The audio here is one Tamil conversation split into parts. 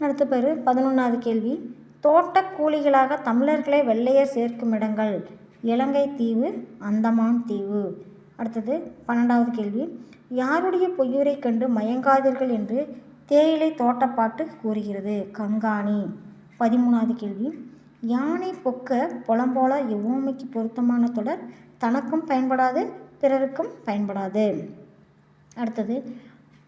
அடுத்த பேர் பதினொன்றாவது கேள்வி. தோட்டக் கூலிகளாக தமிழர்களை வெள்ளையர் சேர்க்கும் இடங்கள். இலங்கை தீவு அந்தமான் தீவு. அடுத்தது பன்னெண்டாவது கேள்வி. யாருடைய பொய்யூரை கண்டு மயங்காதீர்கள் என்று தேயிலை தோட்டப்பாட்டு கூறுகிறது? கங்காணி. பதிமூணாவது கேள்வி. யானை பொக்க புலம்போல எவ்வோமைக்கு பொருத்தமான தொடர்? தனக்கும் பயன்படாது பிறருக்கும் பயன்படாது. அடுத்தது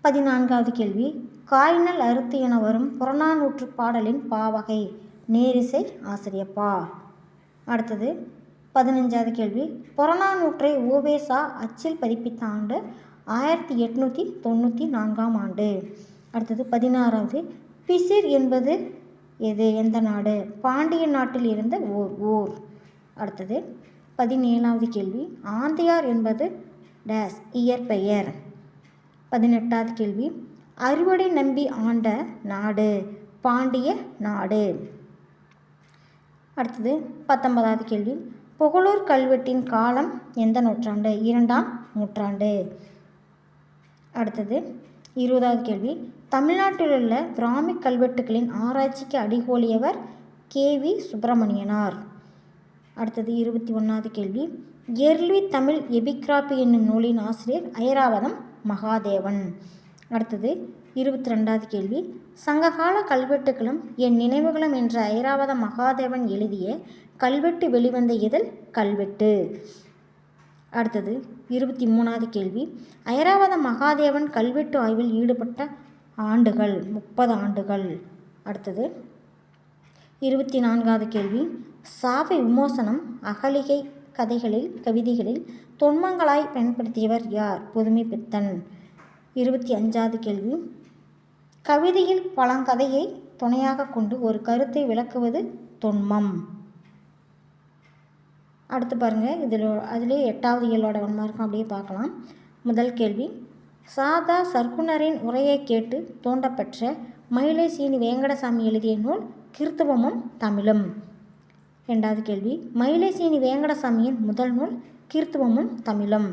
பதினான்காவது கேள்வி. காயினல் அறுத்து என வரும் புறநானூற்று பாடலின் பாவகை நேரிசை ஆசிரியப்பா. அடுத்தது பதினஞ்சாவது கேள்வி. புறநானூற்றை ஓவேசா அச்சில் பதிப்பித்த ஆண்டு ஆயிரத்தி எட்நூற்றி தொண்ணூற்றி நான்காம் ஆண்டு. அடுத்தது பதினாறாவது. பிசிர் என்பது எது? எந்த நாடு? பாண்டிய நாட்டில் இருந்த ஓர். ஊர் அடுத்தது பதினேழாவது கேள்வி. ஆந்தையார் என்பது டேஸ் இயற்பெயர். பதினெட்டாவது கேள்வி. அறுவடை நம்பி ஆண்ட நாடு பாண்டிய நாடு. அடுத்தது பத்தொன்பதாவது கேள்வி. புகழூர் கல்வெட்டின் காலம் எந்த நூற்றாண்டு? இரண்டாம் நூற்றாண்டு. அடுத்தது இருபதாவது கேள்வி. தமிழ்நாட்டில் உள்ள பிராமி கல்வெட்டுகளின் ஆராய்ச்சிக்கு அடிகோலியவர் கே வி சுப்பிரமணியனார். அடுத்தது இருபத்தி ஒன்றாவது கேள்வி. எர்லி தமிழ் எபிக்ராபி என்னும் நூலின் ஆசிரியர் ஐராவதம் மகாதேவன். அடுத்தது இருபத்தி ரெண்டாவது கேள்வி. சங்ககால கல்வெட்டுகளும் என் நினைவுகளும் என்ற ஐராவத மகாதேவன் எழுதிய கல்வெட்டு வெளிவந்த இதழ் கல்வெட்டு. அடுத்தது இருபத்தி மூணாவது கேள்வி. ஐராவத மகாதேவன் கல்வெட்டு ஆய்வில் ஈடுபட்ட ஆண்டுகள் முப்பது ஆண்டுகள். அடுத்தது இருபத்தி நான்காவது கேள்வி. சாவை விமோசனம் அகலிகை கதைகளில் கவிதைகளில் தொன்மங்களாய் பயன்படுத்தியவர் யார்? புதுமை பித்தன் இருபத்தி அஞ்சாவது கேள்வி. கவிதையில் பழங்கதையை துணையாக கொண்டு ஒரு கருத்தை விளக்குவது தொன்மம். அடுத்து பாருங்கள் இதில் அதிலே எட்டாவது இயலோட ஒன்றா அப்படியே பார்க்கலாம். முதல் கேள்வி. சாதா சர்க்குணரின் உரையை கேட்டு தோண்டப்பெற்ற மயிலை சீனி வேங்கடசாமி எழுதிய நூல் கிறித்துவமும் தமிழும். ரெண்டாவது கேள்வி மயிலேசேனி வேங்கடசாமியின் முதல் நூல் கீர்த்துவமும் தமிழும்.